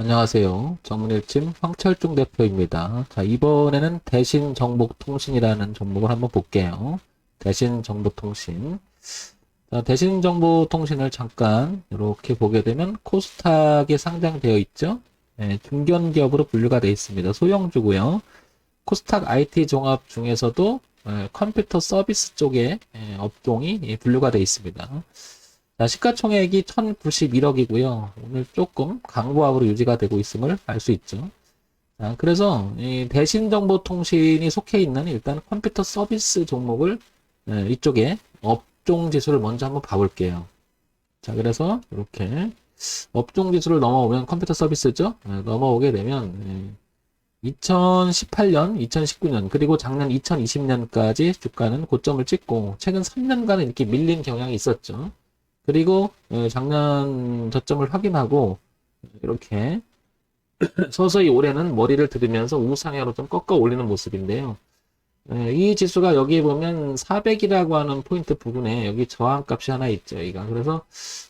안녕하세요. 전문일침 황철중 대표입니다. 자, 이번에는 대신 정보통신이라는 종목을 한번 볼게요. 대신 정보통신. 자, 대신 정보통신을 잠깐 이렇게 보게 되면 코스닥에 상장되어 있죠. 네, 중견기업으로 분류가 되어 있습니다. 소형주고요. 코스닥 IT 종합 중에서도 예, 컴퓨터 서비스 쪽에 예, 업종이 예, 분류가 되어 있습니다. 자, 시가총액이 1091억이고요. 오늘 조금 강보합으로 유지가 되고 있음을 알 수 있죠. 자, 그래서 이 대신정보통신이 속해 있는 일단 컴퓨터 서비스 종목을 예, 이쪽에 업종 지수를 먼저 한번 봐볼게요. 자, 그래서 이렇게 업종 지수를 넘어오면 컴퓨터 서비스죠. 예, 넘어오게 되면 예, 2018년, 2019년, 그리고 작년 2020년까지 주가는 고점을 찍고 최근 3년간은 이렇게 밀린 경향이 있었죠. 그리고 어, 작년 저점을 확인하고 이렇게 서서히 올해는 머리를 들으면서 우상향으로 좀 꺾어 올리는 모습인데요. 예, 이 지수가 여기 보면 400이라고 하는 포인트 부분에 여기 저항값이 하나 있죠. 여기가. 그래서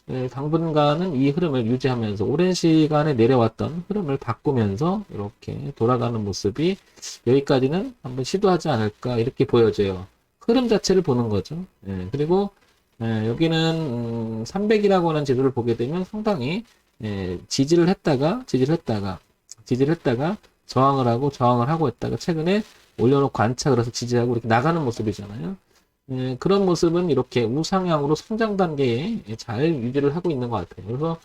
예, 당분간은 이 흐름을 유지하면서 오랜 시간에 내려왔던 흐름을 바꾸면서 이렇게 돌아가는 모습이 여기까지는 한번 시도하지 않을까 이렇게 보여져요. 흐름 자체를 보는 거죠. 예, 그리고 예, 여기는 음, 300이라고 하는 지수를 보게 되면 상당히 예, 지지를 했다가 지지를 했다가 지지를 했다가 저항을 하고 저항을 하고 했다가 최근에 올려놓고 안착을 해서 지지하고 이렇게 나가는 모습이잖아요. 예, 그런 모습은 이렇게 우상향으로 성장 단계에 잘 유지를 하고 있는 것 같아요. 그래서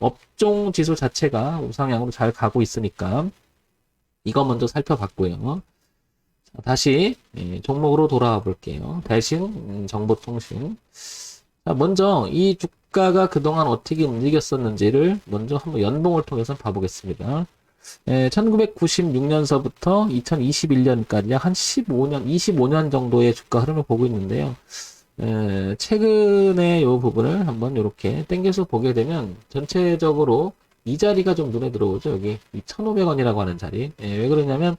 업종 지수 자체가 우상향으로 잘 가고 있으니까 이거 먼저 살펴봤고요. 자, 다시 예, 종목으로 돌아와 볼게요. 대신 음, 정보통신. 자, 먼저 이 주가가 그동안 어떻게 움직였었는지를 먼저 한번 연봉을 통해서 봐보겠습니다. 예, 1996년서부터 2021년까지 약 한 15년, 25년 정도의 주가 흐름을 보고 있는데요. 예, 최근에 이 부분을 한번 이렇게 당겨서 보게 되면 전체적으로 이 자리가 좀 눈에 들어오죠. 여기 1,500원이라고 하는 자리. 예, 왜 그러냐면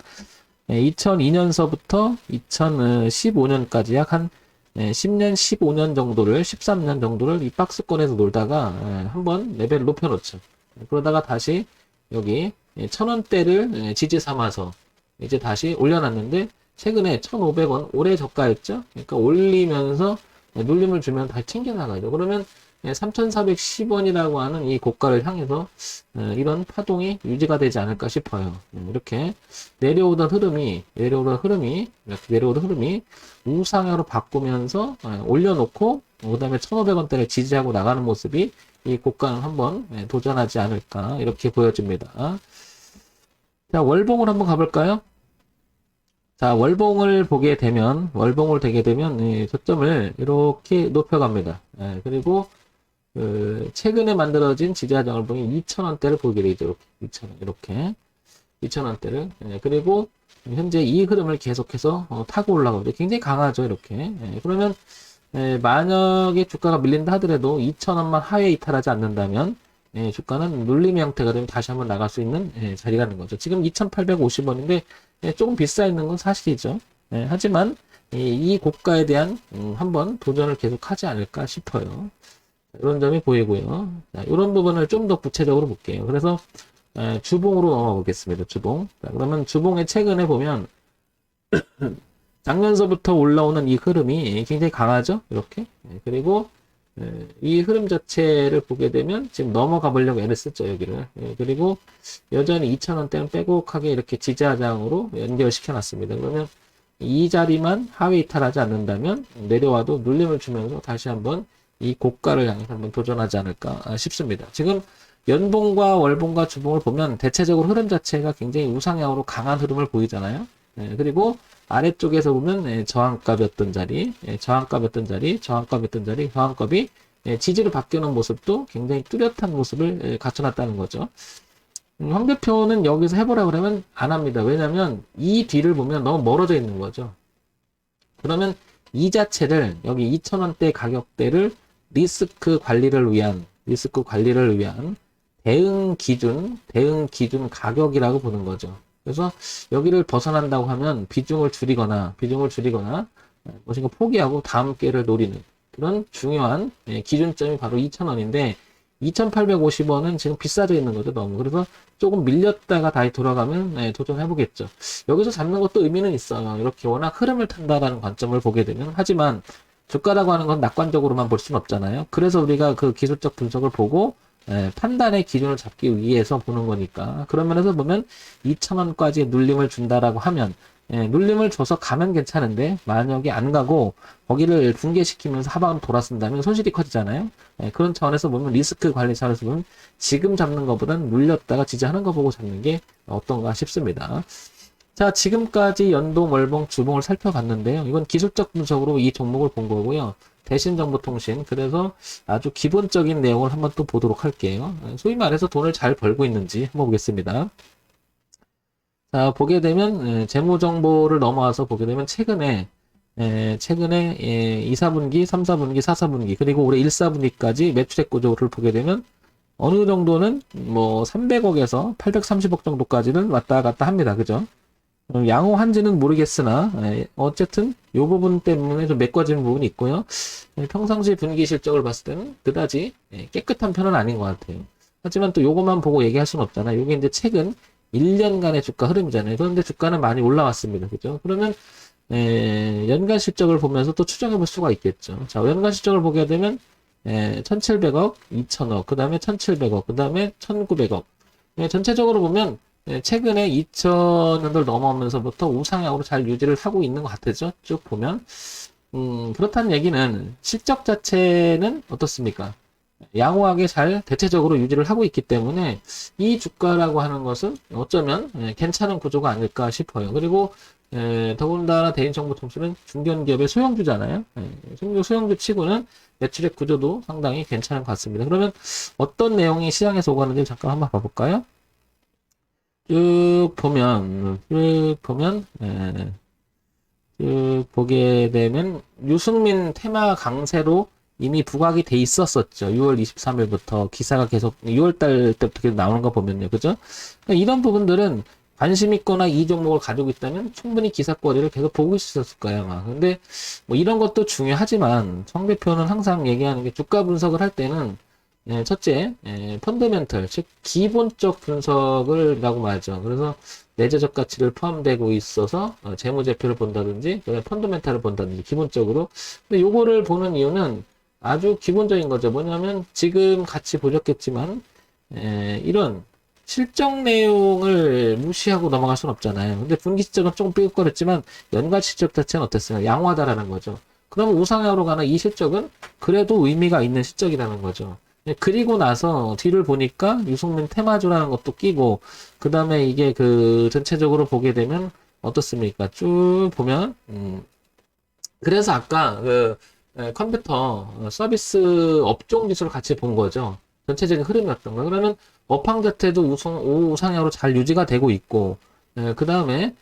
2002년서부터 2015년까지 약 한 10년, 15년 정도를, 13년 정도를 이 박스권에서 놀다가 예, 한번 레벨을 높여놓죠. 그러다가 다시 여기 천 원대를 지지 삼아서 이제 다시 올려놨는데 최근에 1,500원 올해 저가였죠. 그러니까 올리면서 눌림을 주면 다시 챙겨나가죠. 그러면 3,410원이라고 하는 이 고가를 향해서 이런 파동이 유지가 되지 않을까 싶어요. 이렇게 내려오던 흐름이 내려오던 흐름이 이렇게 내려오던 흐름이 우상향으로 바꾸면서 올려놓고 그다음에 1,500원대를 지지하고 나가는 모습이 이 고가는 한번 도전하지 않을까 이렇게 보여집니다. 자, 월봉을 한번 가볼까요? 자, 월봉을 보게 되면, 월봉을 되게 되면, 예, 저점을 이렇게 높여갑니다. 예, 그리고, 그, 최근에 만들어진 지지하장 월봉이 2,000원대를 보게 되죠. 이렇게, 2,000원, 이렇게. 2,000원대를. 예, 그리고, 현재 이 흐름을 계속해서 어, 타고 올라가고 굉장히 강하죠, 이렇게. 예, 그러면, 예, 만약에 주가가 밀린다 하더라도 2,000원만 하회에 이탈하지 않는다면, 예, 주가는 눌림 형태가 되면 다시 한번 나갈 수 있는 예, 자리가 있는 거죠. 지금 2,850원인데 예, 조금 비싸 있는 건 사실이죠. 예, 하지만 이, 이 고가에 대한 음, 한번 도전을 계속 하지 않을까 싶어요. 이런 점이 보이고요. 자, 이런 부분을 좀 더 구체적으로 볼게요. 그래서 예, 주봉으로 넘어가 보겠습니다. 주봉. 자, 그러면 주봉의 최근에 보면 작년서부터 올라오는 이 흐름이 굉장히 강하죠. 이렇게. 예, 그리고 예, 이 흐름 자체를 보게 되면 지금 넘어가 보려고 애를 쓰죠 여기를 예, 그리고 여전히 2,000원대는 빼곡하게 이렇게 지지하장으로 연결시켜 놨습니다 그러면 이 자리만 하위 이탈하지 않는다면 내려와도 눌림을 주면서 다시 한번 이 고가를 향해서 한번 도전하지 않을까 싶습니다 지금 연봉과 월봉과 주봉을 보면 대체적으로 흐름 자체가 굉장히 우상향으로 강한 흐름을 보이잖아요 예, 그리고 아래쪽에서 보면 예, 저항값이었던 자리, 예, 저항값이었던 자리, 저항값이었던 자리, 저항값이 예, 지지로 바뀌는 모습도 굉장히 뚜렷한 모습을 예, 갖춰놨다는 거죠. 음, 황 대표는 여기서 해보라 그러면 안 합니다. 왜냐하면 이 뒤를 보면 너무 멀어져 있는 거죠. 그러면 이 자체를 여기 2,000원대 가격대를 리스크 관리를 위한 리스크 관리를 위한 대응 기준, 대응 기준 가격이라고 보는 거죠. 그래서 여기를 벗어난다고 하면 비중을 줄이거나 비중을 줄이거나 무엇인가 포기하고 다음 기회를 노리는 그런 중요한 예, 기준점이 바로 2,000원인데 2,850원은 지금 비싸져 있는 거죠, 너무. 그래서 조금 밀렸다가 다시 돌아가면 네, 도전해 보겠죠. 여기서 잡는 것도 의미는 있어요. 이렇게 워낙 흐름을 탄다라는 관점을 보게 되면. 하지만 주가라고 하는 건 낙관적으로만 볼 수는 없잖아요. 그래서 우리가 그 기술적 분석을 보고 예, 판단의 기준을 잡기 위해서 보는 거니까 그런 면에서 보면 2,000원까지 눌림을 준다라고 하면 예, 눌림을 줘서 가면 괜찮은데 만약에 안 가고 거기를 붕괴시키면서 하방으로 돌아선다면 손실이 커지잖아요. 예, 그런 차원에서 보면 리스크 관리 차원에서 보면 지금 잡는 것보다는 눌렸다가 지지하는 거 보고 잡는 게 어떤가 싶습니다. 자, 지금까지 연동, 월봉, 주봉을 살펴봤는데요. 이건 기술적 분석으로 이 종목을 본 거고요. 대신 정보통신. 그래서 아주 기본적인 내용을 한번 또 보도록 할게요. 소위 말해서 돈을 잘 벌고 있는지 한번 보겠습니다. 자, 보게 되면, 예, 재무 정보를 넘어와서 보게 되면, 최근에, 예, 최근에, 예, 2, 4분기, 3, 4분기, 4, 4분기, 그리고 올해 1, 4분기까지 매출액 구조를 보게 되면, 어느 정도는 뭐 300억에서 830억 정도까지는 왔다 갔다 합니다. 그죠? 어, 양호한지는 모르겠으나 예, 어쨌든 이 부분 때문에 좀 메꿔지는 부분이 있고요. 예, 평상시 분기 실적을 봤을 때는 그다지 예, 깨끗한 편은 아닌 것 같아요. 하지만 또 요것만 보고 얘기할 수는 없잖아요. 요게 이제 최근 1년간의 주가 흐름이잖아요. 그런데 주가는 많이 올라왔습니다. 그죠? 그러면 예, 연간 실적을 보면서 또 추정해 볼 수가 있겠죠. 자, 연간 실적을 보게 되면 예, 1,700억, 2,000억, 그 다음에 1,700억, 그 다음에 1,900억. 예, 전체적으로 보면 예, 최근에 2,000원을 넘어오면서부터 우상향으로 잘 유지를 하고 있는 것 같아죠. 쭉 보면. 음, 그렇다는 얘기는 실적 자체는 어떻습니까? 양호하게 잘 대체적으로 유지를 하고 있기 때문에 이 주가라고 하는 것은 어쩌면 예, 괜찮은 구조가 아닐까 싶어요. 그리고 예, 더군다나 대인정보통신은 중견기업의 소형주잖아요. 예, 소형주 치고는 매출액 구조도 상당히 괜찮은 것 같습니다. 그러면 어떤 내용이 시장에서 오가는지 잠깐 한번 봐볼까요? 쭉 보면, 쭉 보면, 예, 쭉 보게 되면, 유승민 테마 강세로 이미 부각이 돼 있었었죠. 6월 23일부터 기사가 계속 6월달 때부터 계속 나오는 거 보면요. 그죠? 그러니까 이런 부분들은 관심 있거나 이 종목을 가지고 있다면 충분히 기사거리를 계속 보고 있었을 거예요, 아마. 근데 뭐 이런 것도 중요하지만 성 대표는 항상 얘기하는 게 주가 분석을 할 때는 예, 첫째, 예, 펀더멘털, 즉 기본적 분석을 라고 말하죠. 그래서 내재적 가치를 포함되고 있어서 어, 재무제표를 본다든지 펀더멘탈을 본다든지 기본적으로 근데 요거를 보는 이유는 아주 기본적인 거죠. 뭐냐면 지금 같이 보셨겠지만 에, 이런 실적 내용을 무시하고 넘어갈 수는 없잖아요. 근데 분기 실적은 조금 삐걱거렸지만 연간 실적 자체는 어땠어요? 양호하다라는 거죠. 그러면 우상향으로 가는 이 실적은 그래도 의미가 있는 실적이라는 거죠. 예, 그리고 나서 뒤를 보니까 유승민 테마주라는 것도 끼고 그 다음에 이게 그 전체적으로 보게 되면 어떻습니까? 쭉 보면 음 그래서 아까 그 예, 컴퓨터 어, 서비스 업종 지수를 같이 본 거죠. 전체적인 흐름이었던 거예요. 그러면 업황 자체도 우상, 우상향으로 잘 유지가 되고 있고, 그 다음에,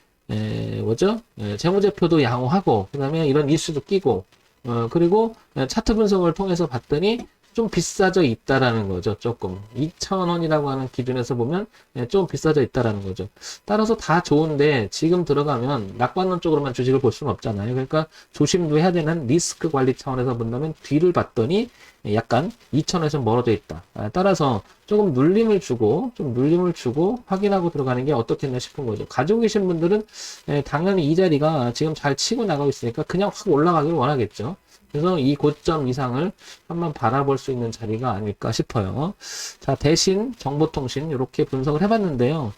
뭐죠? 예, 재무제표도 양호하고, 그 다음에 이런 이슈도 끼고, 어, 그리고 예, 차트 분석을 통해서 봤더니 좀 비싸져 있다라는 거죠. 조금 2,000원이라고 하는 기준에서 보면 예, 좀 비싸져 있다라는 거죠. 따라서 다 좋은데 지금 들어가면 낙관론 쪽으로만 주식을 볼 수는 없잖아요. 그러니까 조심도 해야 되는 리스크 관리 차원에서 본다면 뒤를 봤더니 약간 2,000원에서 멀어져 있다. 아, 따라서 조금 눌림을 주고 좀 눌림을 주고 확인하고 들어가는 게 어떻겠나 싶은 거죠. 가지고 계신 분들은 예, 당연히 이 자리가 지금 잘 치고 나가고 있으니까 그냥 확 올라가길 원하겠죠. 그래서 이 고점 이상을 한번 바라볼 수 있는 자리가 아닐까 싶어요. 자, 대신 정보통신 이렇게 분석을 해봤는데요.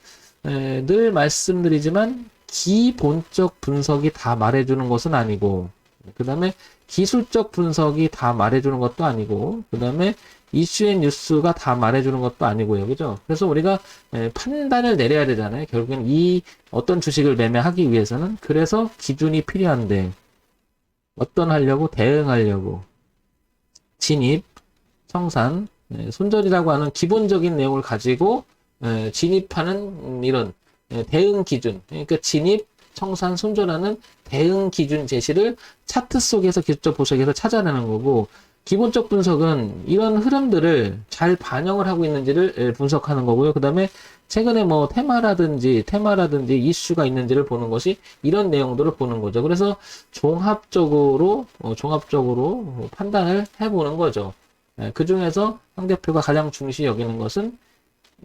에, 늘 말씀드리지만 기본적 분석이 다 말해주는 것은 아니고 그 다음에 기술적 분석이 다 말해주는 것도 아니고 그 다음에 이슈의 뉴스가 다 말해주는 것도 아니고요. 그죠? 그래서 우리가 에, 판단을 내려야 되잖아요. 결국엔 이 어떤 주식을 매매하기 위해서는 그래서 기준이 필요한데 어떤 하려고? 대응하려고. 진입, 청산, 네, 손절이라고 하는 기본적인 내용을 가지고 에, 진입하는 음, 이런 에, 대응 기준, 그러니까 진입, 청산, 손절하는 대응 기준 제시를 차트 속에서 기술적 분석에서 찾아내는 거고 기본적 분석은 이런 흐름들을 잘 반영을 하고 있는지를 분석하는 거고요. 그 다음에 최근에 뭐 테마라든지 테마라든지 이슈가 있는지를 보는 것이 이런 내용들을 보는 거죠. 그래서 종합적으로 어, 종합적으로 판단을 해보는 거죠. 그 중에서 황 대표가 가장 중시 여기는 것은 이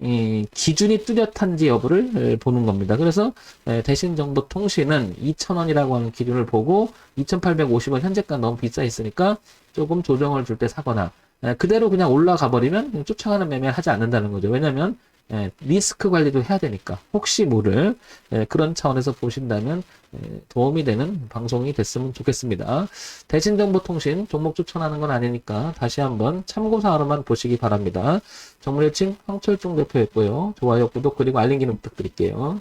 기준이 뚜렷한지 여부를 에, 보는 겁니다. 그래서 에, 대신 정보 통신은 2,000원이라고 하는 기준을 보고 2,850원 현재가 너무 비싸 있으니까 조금 조정을 줄 때 사거나 에, 그대로 그냥 올라가 버리면 쫓아가는 매매를 하지 않는다는 거죠. 왜냐하면 에, 리스크 관리도 해야 되니까 혹시 모를 에, 그런 차원에서 보신다면 에, 도움이 되는 방송이 됐으면 좋겠습니다. 대신 정보통신 종목 추천하는 건 아니니까 다시 한번 참고사항으로만 보시기 바랍니다. 정문일침 황철중 대표였고요. 좋아요, 구독 그리고 알림 기능 부탁드릴게요.